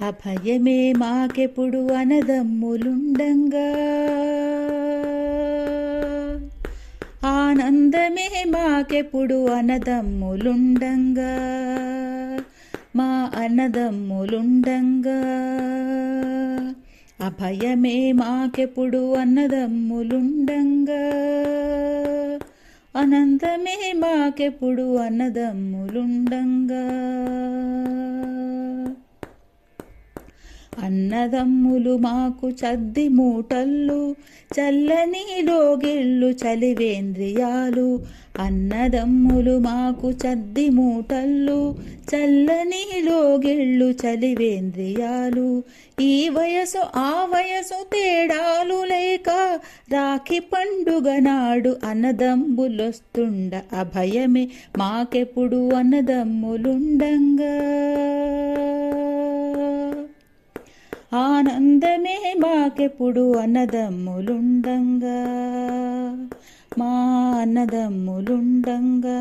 అభయమే మాకెప్పుడు అనదమ్ములుండంగా. ఆనందమే మాకెప్పుడు అనదమ్ములుండంగా. మా అన్నదమ్ములుండంగా అభయమే మాకెప్పుడు అన్నదమ్ములుండంగా అనంతమే మాకెప్పుడు అన్నదమ్ములుండంగా అన్నదమ్ములు మాకు చద్ది మూటల్లు చల్లని లోగిళ్ళు చలివేంద్రియాలు. అన్నదమ్ములు మాకు చద్ది మూటల్లు చల్లని లోగిళ్ళు చలివేంద్రియాలు. ఈ వయసు ఆ వయసు తేడాలు లేక రాఖీ పండుగ నాడు అన్నదమ్ములొస్తుండ అభయమే. మాకెప్పుడు అన్నదమ్ములుండంగా? ఆనందమే మాకెప్పుడు అన్నదమ్ములుండంగా. మా అన్నదమ్ములుండంగా.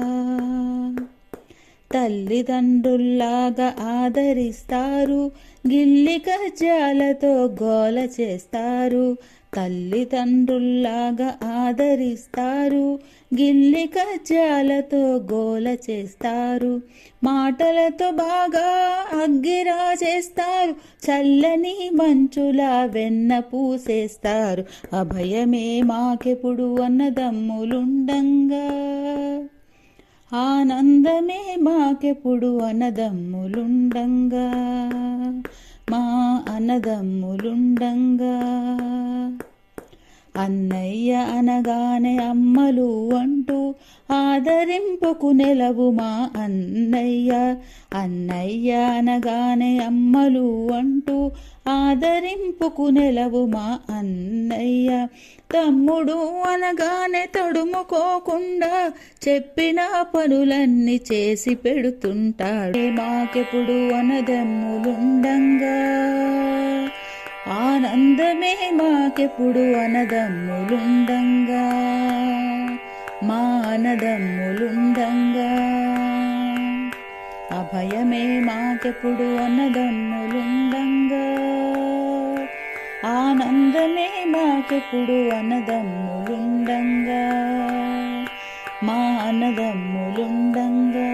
తల్లిదండ్రుల్లాగా ఆదరిస్తారు గిల్లి కజ్జాలతో గోల చేస్తారు తల్లిదండ్రుల్లాగా ఆదరిస్తారు. గిల్లి కజ్జాలతో గోల చేస్తారు. మాటలతో బాగా అగ్గిరా చేస్తారు. చల్లని మంచులా వెన్న పూసేస్తారు. అభయమే మాకెప్పుడు అన్నదమ్ములుండంగా. ఆనందమే మాకెప్పుడు అన్నదమ్ములుండంగా. మా అన్నదమ్ములుండంగా. అన్నయ్య అనగానే అమ్మలు అంటూ ఆదరింపుకు నెలవు మా అన్నయ్య. అన్నయ్య అనగానే అమ్మలు అంటూ ఆదరింపుకు నెలవు మా అన్నయ్య. తమ్ముడు అనగానే తడుముకోకుండా చెప్పిన పనులన్నీ చేసి పెడుతుంటాడు. మాకెప్పుడు అనదమ్ములుండంగా. ఆనందమే మాకెప్పుడు అనదమ్ములుండంగా మా అనదమ్ములుండంగా అభయమే మాకెప్పుడు అనదమ్ములుండంగా ఆనందమే మాకెప్పుడు అనదమ్ములుండంగా మా అన్నదమ్ములుండంగా.